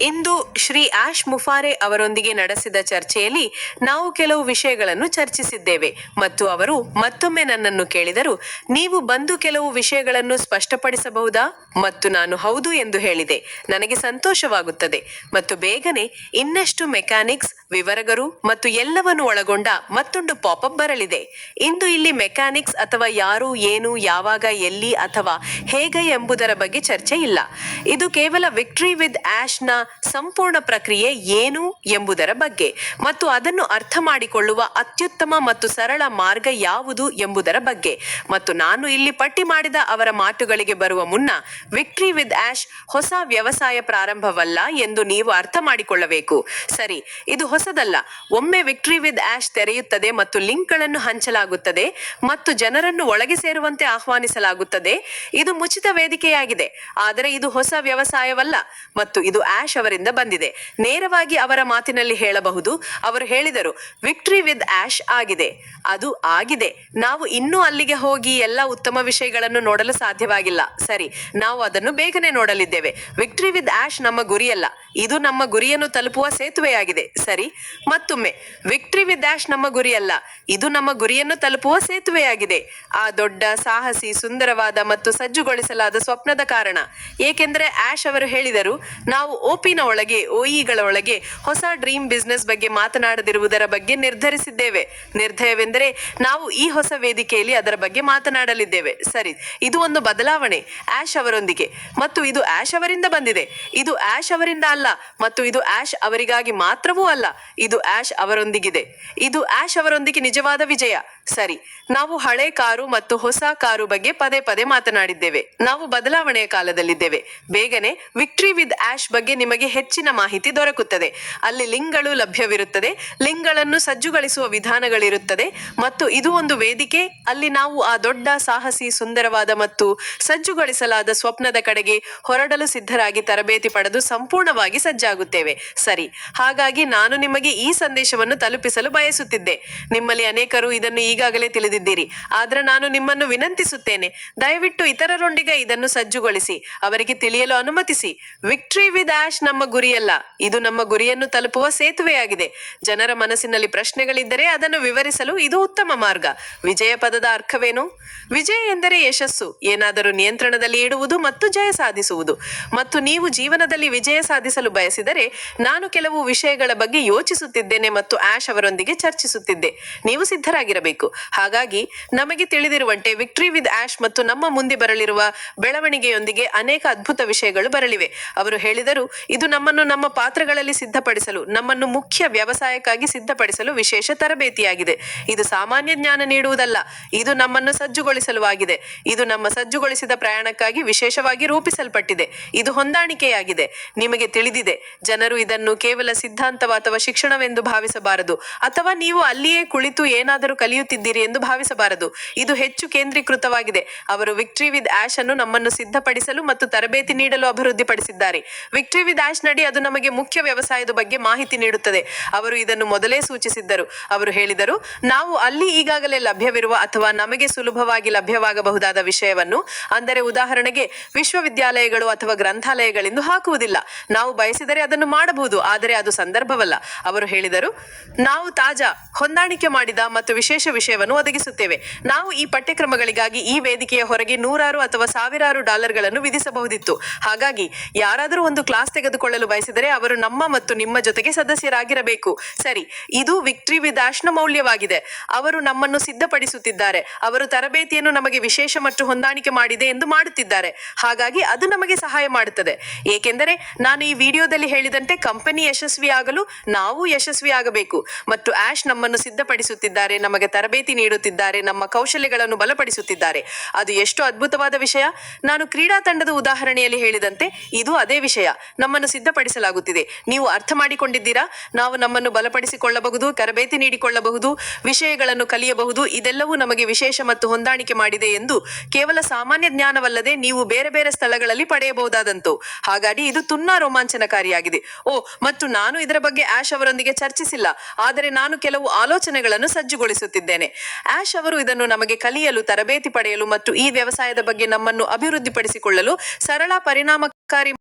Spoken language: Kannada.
ಇಂದು ಶ್ರೀ ಆಶ್ ಮುಫಾರೆ ಅವರೊಂದಿಗೆ ನಡೆಸಿದ ಚರ್ಚೆಯಲ್ಲಿ ನಾವು ಕೆಲವು ವಿಷಯಗಳನ್ನು ಚರ್ಚಿಸಿದ್ದೇವೆ ಮತ್ತು ಅವರು ಮತ್ತೊಮ್ಮೆ ನನ್ನನ್ನು ಕೇಳಿದರು, ನೀವು ಬಂದು ಕೆಲವು ವಿಷಯಗಳನ್ನು ಸ್ಪಷ್ಟಪಡಿಸಬಹುದಾ? ಮತ್ತು ನಾನು ಹೌದು ಎಂದು ಹೇಳಿದೆ. ನನಗೆ ಸಂತೋಷವಾಗುತ್ತದೆ. ಮತ್ತು ಬೇಗನೆ ಇನ್ನಷ್ಟು ಮೆಕ್ಯಾನಿಕ್ಸ್, ವಿವರಗರು ಮತ್ತು ಎಲ್ಲವನ್ನು ಒಳಗೊಂಡ ಮತ್ತೊಂದು ಪಾಪಪ್ ಬರಲಿದೆ. ಇಂದು ಇಲ್ಲಿ ಮೆಕ್ಯಾನಿಕ್ಸ್ ಅಥವಾ ಯಾರು, ಏನು, ಯಾವಾಗ, ಎಲ್ಲಿ ಅಥವಾ ಹೇಗೆ ಎಂಬುದರ ಬಗ್ಗೆ ಚರ್ಚೆ ಇಲ್ಲ. ಇದು ಕೇವಲ ವಿಕ್ಟ್ರಿ ವಿತ್ ಆಶ್ನ ಸಂಪೂರ್ಣ ಪ್ರಕ್ರಿಯೆ ಏನು ಎಂಬುದರ ಬಗ್ಗೆ ಮತ್ತು ಅದನ್ನು ಅರ್ಥ ಮಾಡಿಕೊಳ್ಳುವ ಅತ್ಯುತ್ತಮ ಮತ್ತು ಸರಳ ಮಾರ್ಗ ಯಾವುದು ಎಂಬುದರ ಬಗ್ಗೆ. ಮತ್ತು ನಾನು ಇಲ್ಲಿ ಪಟ್ಟಿ ಮಾಡಿದ ಅವರ ಮಾತುಗಳಿಗೆ ಬರುವ ಮುನ್ನ ವಿಕ್ಟ್ರಿ ವಿತ್ ಆಶ್ ಹೊಸ ವ್ಯವಸಾಯ ಪ್ರಾರಂಭವಲ್ಲ ಎಂದು ನೀವು ಅರ್ಥ ಮಾಡಿಕೊಳ್ಳಬೇಕು. ಸರಿ, ಇದು ಹೊಸದಲ್ಲ. ಒಮ್ಮೆ ವಿಕ್ಟ್ರಿ ವಿತ್ ಆಶ್ ತೆರೆಯುತ್ತದೆ ಮತ್ತು ಲಿಂಕ್ಗಳನ್ನು ಹಂಚಲಾಗುತ್ತದೆ ಮತ್ತು ಜನರನ್ನು ಒಳಗೆ ಸೇರುವಂತೆ ಆಹ್ವಾನಿಸಲಾಗುತ್ತದೆ. ಇದು ಮುಚಿತ ವೇದಿಕೆಯಾಗಿದೆ. ಆದರೆ ಇದು ಹೊಸ ವ್ಯವಸಾಯವಲ್ಲ. ಮತ್ತು ಇದು ಆಶ್ ಅವರಿಂದ ಬಂದಿದೆ. ನೇರವಾಗಿ ಅವರ ಮಾತಿನಲ್ಲಿ ಹೇಳಬಹುದು. ಅವರು ಹೇಳಿದರು ವಿಕ್ಟ್ರಿ ವಿತ್ ಆಶ್ ಆಗಿದೆ. ಅದು ಆಗಿದೆ. ನಾವು ಇನ್ನೂ ಅಲ್ಲಿಗೆ ಹೋಗಿ ಎಲ್ಲ ಉತ್ತಮ ವಿಷಯಗಳನ್ನು ನೋಡಲು ಸಾಧ್ಯವಾಗಿಲ್ಲ. ಸರಿ, ನಾವು ಅದನ್ನು ಬೇಗನೆ ನೋಡಲಿದ್ದೇವೆ. ವಿಕ್ಟ್ರಿ ವಿತ್ ಆಶ್ ನಮ್ಮ ಗುರಿಯಲ್ಲ. ಇದು ನಮ್ಮ ಗುರಿಯನ್ನು ತಲುಪುವ ಸೇತುವೆಯಾಗಿದೆ. ಸರಿ, ಮತ್ತೊಮ್ಮೆ. ವಿಕ್ಟ್ರಿ ವಿತ್ ಆಶ್ ನಮ್ಮ ಗುರಿಯಲ್ಲ. ಇದು ನಮ್ಮ ಗುರಿಯನ್ನು ತಲುಪುವ ಸೇತುವೆಯಾಗಿದೆ. ಆ ದೊಡ್ಡ, ಸಾಹಸಿ, ಸುಂದರವಾದ ಮತ್ತು ಸಜ್ಜುಗೊಳಿಸಲಾದ ಸ್ವಪ್ನದ ಕಾರಣ. ಏಕೆಂದರೆ ಆಶ್ ಅವರು ಹೇಳಿದರು, ನಾವು ಓಪಿನ ಒಳಗೆ ಓಇಗಳ ಒಳಗೆ ಹೊಸ ಡ್ರೀಮ್ ಬಿಸ್ನೆಸ್ ಬಗ್ಗೆ ಮಾತನಾಡದಿರುವುದರ ಬಗ್ಗೆ ನಿರ್ಧರಿಸಿದ್ದೇವೆ. ನಿರ್ಧಯವೆಂದರೆ ನಾವು ಈ ಹೊಸ ವೇದಿಕೆಯಲ್ಲಿ ಅದರ ಬಗ್ಗೆ ಮಾತನಾಡಲಿದ್ದೇವೆ. ಸರಿ, ಇದು ಒಂದು ಬದಲಾವಣೆ. ಆಶ್ ಅವರೊಂದಿಗೆ. ಮತ್ತು ಇದು ಆಶ್ ಅವರಿಂದ ಬಂದಿದೆ. ಇದು ಆಶ್ ಅವರಿಂದ ಅಲ್ಲ, ಮತ್ತು ಇದು ಆಶ್ ಅವರಿಗಾಗಿ ಮಾತ್ರವೂ ಅಲ್ಲ, ಇದು ಆಶ್ ಅವರೊಂದಿಗಿದೆ. ಇದು ಆಶ್ ಅವರೊಂದಿಗೆ ನಿಜವಾದ ವಿಜಯ. ಸರಿ, ನಾವು ಹಳೆ ಕಾರು ಮತ್ತು ಹೊಸ ಕಾರು ಬಗ್ಗೆ ಪದೇ ಪದೇ ಮಾತನಾಡಿದ್ದೇವೆ. ನಾವು ಬದಲಾವಣೆಯ ಕಾಲದಲ್ಲಿದ್ದೇವೆ. ಬೇಗನೆ, ವಿಕ್ಟ್ರಿ ವಿತ್ ಆಶ್ ಬಗ್ಗೆ ನಿಮಗೆ ಹೆಚ್ಚಿನ ಮಾಹಿತಿ ದೊರಕುತ್ತದೆ. ಅಲ್ಲಿ ಲಿಂಕ್ಗಳು ಲಭ್ಯವಿರುತ್ತದೆ. ಲಿಂಕ್ಗಳನ್ನು ಸಜ್ಜುಗೊಳಿಸುವ ವಿಧಾನಗಳಿರುತ್ತದೆ. ಮತ್ತು ಇದು ಒಂದು ವೇದಿಕೆ. ಅಲ್ಲಿ ನಾವು ಆ ದೊಡ್ಡ, ಸಾಹಸಿ, ಸುಂದರವಾದ ಮತ್ತು ಸಜ್ಜುಗೊಳಿಸಲಾದ ಸ್ವಪ್ನದ ಕಡೆಗೆ ಹೊರಡಲು ಸಿದ್ಧರಾಗಿ ತರಬೇತಿ ಪಡೆದು ಸಂಪೂರ್ಣವಾಗಿ ಸಜ್ಜಾಗುತ್ತೇವೆ. ಸರಿ. ಹಾಗಾಗಿ ನಾನು ನಿಮಗೆ ಈ ಸಂದೇಶವನ್ನು ತಲುಪಿಸಲು ಬಯಸುತ್ತಿದ್ದೆ. ನಿಮ್ಮಲ್ಲಿ ಅನೇಕರು ಇದನ್ನು ಈಗಾಗಲೇ ತಿಳಿದಿದ್ದೀರಿ. ಆದ್ರೆ ನಾನು ನಿಮ್ಮನ್ನು ವಿನಂತಿಸುತ್ತೇನೆ. ದಯವಿಟ್ಟು ಇತರರೊಂದಿಗೆ ಇದನ್ನು ಸಜ್ಜುಗೊಳಿಸಿ. ಅವರಿಗೆ ತಿಳಿಯಲು ಅನುಮತಿಸಿ. ವಿಕ್ಟ್ರಿ ವಿತ್ ಆಶ್ ನಮ್ಮ ಗುರಿಯಲ್ಲ. ಇದು ನಮ್ಮ ಗುರಿಯನ್ನು ತಲುಪುವ ಸೇತುವೆಯಾಗಿದೆ. ಜನರ ಮನಸ್ಸಿನಲ್ಲಿ ಪ್ರಶ್ನೆಗಳಿದ್ದರೆ ಅದನ್ನು ವಿವರಿಸಲು ಇದು ಉತ್ತಮ ಮಾರ್ಗ. ವಿಜಯ ಪದದ ಅರ್ಥವೇನು? ವಿಜಯ ಎಂದರೆ ಯಶಸ್ಸು. ಏನಾದರೂ ನಿಯಂತ್ರಣದಲ್ಲಿ ಇಡುವುದು ಮತ್ತು ಜಯ ಸಾಧಿಸುವುದು. ಮತ್ತು ನೀವು ಜೀವನದಲ್ಲಿ ವಿಜಯ ಸಾಧಿಸಲು ಬಯಸಿದರೆ ನಾನು ಕೆಲವು ವಿಷಯಗಳ ಬಗ್ಗೆ ಯೋಚಿಸುತ್ತಿದ್ದೇನೆ ಮತ್ತು ಆಶ್ ಅವರೊಂದಿಗೆ ಚರ್ಚಿಸುತ್ತಿದ್ದೆ. ನೀವು ಸಿದ್ಧರಾಗಿರಬೇಕು. ಹಾಗಾಗಿ ನಮಗೆ ತಿಳಿದಿರುವಂತೆ ವಿಕ್ಟ್ರಿ ವಿತ್ ಆಶ್ ಮತ್ತು ನಮ್ಮ ಮುಂದೆ ಬರಲಿರುವ ಬೆಳವಣಿಗೆಯೊಂದಿಗೆ ಅನೇಕ ಅದ್ಭುತ ವಿಷಯಗಳು ಬರಲಿವೆ. ಅವರು ಹೇಳಿದರು ಇದು ನಮ್ಮನ್ನು ನಮ್ಮ ಪಾತ್ರಗಳಲ್ಲಿ ಸಿದ್ಧಪಡಿಸಲು, ನಮ್ಮನ್ನು ಮುಖ್ಯ ವ್ಯವಸಾಯಕ್ಕಾಗಿ ಸಿದ್ಧಪಡಿಸಲು ವಿಶೇಷ ತರಬೇತಿಯಾಗಿದೆ. ಇದು ಸಾಮಾನ್ಯ ಜ್ಞಾನ ನೀಡುವುದಲ್ಲ, ಇದು ನಮ್ಮನ್ನು ಸಜ್ಜುಗೊಳಿಸಲು ಆಗಿದೆ ಇದು ನಮ್ಮ ಸಜ್ಜುಗೊಳಿಸಿದ ಪ್ರಯಾಣಕ್ಕಾಗಿ ವಿಶೇಷವಾಗಿ ರೂಪಿಸಲ್ಪಟ್ಟಿದೆ. ಇದು ಹೊಂದಾಣಿಕೆಯಾಗಿದೆ. ನಿಮಗೆ ತಿಳಿದಿದೆ, ಜನರು ಇದನ್ನು ಕೇವಲ ಸಿದ್ಧಾಂತವ ಅಥವಾ ಶಿಕ್ಷಣವೆಂದು ಭಾವಿಸಬಾರದು, ಅಥವಾ ನೀವು ಅಲ್ಲಿಯೇ ಕುಳಿತು ಏನಾದರೂ ಕಲಿಯುತ್ತಿದ್ದೀರಿ ಎಂದು ಭಾವಿಸಬಾರದು. ಇದು ಹೆಚ್ಚು ಕೇಂದ್ರೀಕೃತವಾಗಿದೆ. ಅವರು ವಿಕ್ಟ್ರಿ ವಿತ್ ಆಶ್ ಅನ್ನು ನಮ್ಮನ್ನು ಸಿದ್ಧಪಡಿಸಲು ಮತ್ತು ತರಬೇತಿ ನೀಡಲು ಅಭಿವೃದ್ಧಿಪಡಿಸಿದ್ದಾರೆ. ವಿಕ್ಟ್ರಿ ವಿತ್ ಆಶ್ ನಡಿ, ಅದು ನಮಗೆ ಮುಖ್ಯ ವ್ಯವಸಾಯದ ಬಗ್ಗೆ ಮಾಹಿತಿ ನೀಡುತ್ತದೆ. ಅವರು ಇದನ್ನು ಮೊದಲೇ ಸೂಚಿಸಿದ್ದರು. ಅವರು ಹೇಳಿದರು, ನಾವು ಅಲ್ಲಿ ಈಗಾಗಲೇ ಲಭ್ಯವಿರುವ ಅಥವಾ ನಮಗೆ ಸುಲಭವಾಗಿ ಲಭ್ಯವಾಗಬಹುದಾದ ವಿಷಯವನ್ನು, ಅಂದರೆ ಉದಾಹರಣೆಗೆ ವಿಶ್ವವಿದ್ಯಾಲಯಗಳು ಅಥವಾ ಗ್ರಂಥಾಲಯಗಳೆಂದು ಹಾಕುವುದಿಲ್ಲ. ನಾವು ಬಯಸಿದರೆ ಅದನ್ನು ಮಾಡಬಹುದು, ಆದರೆ ಅದು ಸಂದರ್ಭವಲ್ಲ. ಅವರು ಹೇಳಿದರು, ನಾವು ತಾಜಾ, ಹೊಂದಾಣಿಕೆ ಮಾಡಿದ ಮತ್ತು ವಿಶೇಷ ವಿಷಯವನ್ನು ಒದಗಿಸುತ್ತೇವೆ. ನಾವು ಈ ಪಠ್ಯಕ್ರಮಗಳಿಗಾಗಿ ಈ ವೇದಿಕೆಯ ಹೊರಗೆ ನೂರಾರು ಅಥವಾ ಸಾವಿರಾರು ಡಾಲರ್ಗಳನ್ನು ವಿಧಿಸಬಹುದಿತ್ತು. ಹಾಗಾಗಿ, ಯಾರಾದರೂ ಒಂದು ಕ್ಲಾಸ್ ತೆಗೆದುಕೊಳ್ಳಲು ಬಯಸಿದರೆ ಅವರು ನಮ್ಮ ಮತ್ತು ನಿಮ್ಮ ಜೊತೆಗೆ ಸದಸ್ಯರಾಗಿರಬೇಕು. ಸರಿ, ಇದು ವಿಕ್ಟ್ರಿ ವಿದಾಶ್ನ ಮೌಲ್ಯವಾಗಿದೆ. ಅವರು ನಮ್ಮನ್ನು ಸಿದ್ಧಪಡಿಸುತ್ತಿದ್ದಾರೆ. ಅವರು ತರಬೇತಿಯನ್ನು ನಮಗೆ ವಿಶೇಷ ಮತ್ತು ಹೊಂದಾಣಿಕೆ ಮಾಡಿದೆ ಎಂದು ಮಾಡುತ್ತಿದ್ದಾರೆ. ಹಾಗಾಗಿ ಅದು ನಮಗೆ ಸಹಾಯ ಮಾಡುತ್ತದೆ. ಏಕೆಂದರೆ ನಾನು ಈ ವಿಡಿಯೋದಲ್ಲಿ ಹೇಳಿದಂತೆ ಕಂಪನಿ ಯಶಸ್ವಿಯಾಗಲು ನಾವು ಯಶಸ್ವಿಯಾಗಬೇಕು ಮತ್ತು ಆಶ್ ನಮ್ಮನ್ನು ಸಿದ್ಧಪಡಿಸುತ್ತಿದ್ದಾರೆ, ನಮಗೆ ತರಬೇತಿ ನೀಡುತ್ತಿದ್ದಾರೆ, ನಮ್ಮ ಕೌಶಲ್ಯಗಳನ್ನು ಬಲಪಡಿಸುತ್ತಿದ್ದಾರೆ. ಅದು ಎಷ್ಟು ಅದ್ಭುತವಾದ ವಿಷಯ. ನಾನು ಕ್ರೀಡಾ ತಂಡದ ಉದಾಹರಣೆಯಲ್ಲಿ ಹೇಳಿದಂತೆ ಇದು ಅದೇ ವಿಷಯ. ನಮ್ಮನ್ನು ಸಿದ್ಧಪಡಿಸಲಾಗುತ್ತಿದೆ. ನೀವು ಅರ್ಥ ಮಾಡಿಕೊಂಡಿದ್ದೀರಾ? ನಾವು ನಮ್ಮನ್ನು ಬಲಪಡಿಸಿಕೊಳ್ಳಬಹುದು, ತರಬೇತಿ ನೀಡಿಕೊಳ್ಳಬಹುದು, ವಿಷಯಗಳನ್ನು ಕಲಿಯಬಹುದು, ಇದೆಲ್ಲವೂ ನಮಗೆ ವಿಶೇಷ ಮತ್ತು ಹೊಂದಾಣಿಕೆ ಮಾಡಿದೆ ಎಂದು ಕೇವಲ ಸಾಮಾನ್ಯ ಜ್ಞಾನವಲ್ಲದೆ ನೀವು ಬೇರೆ ಬೇರೆ ಸ್ಥಳಗಳಲ್ಲಿ ಪಡೆಯಬಹುದಾದಂತು. ಹಾಗಾಗಿ ಇದು ತುನ್ನಾ ರೋಮಾಂಚನಕಾರಿಯಾಗಿದೆ. ಓ, ಮತ್ತು ನಾನು ಇದರ ಬಗ್ಗೆ ಆಶ್ ಅವರೊಂದಿಗೆ ಚರ್ಚಿಸಿಲ್ಲ, ಆದರೆ ನಾನು ಕೆಲವು ಆಲೋಚನೆಗಳನ್ನು ಸಜ್ಜುಗೊಳಿಸುತ್ತಿದ್ದೇನೆ. ಆಶ್ ಅವರು ಇದನ್ನು ನಮಗೆ ಕಲಿಯಲು, ತರಬೇತಿ ಪಡೆಯಲು ಮತ್ತು ಈ ವ್ಯವಸಾಯದ ಬಗ್ಗೆ ನಮ್ಮನ್ನು ಅಭಿವೃದ್ಧಿಪಡಿಸಿಕೊಳ್ಳಲು ಸರಳ ಪರಿಣಾಮಕಾರಿ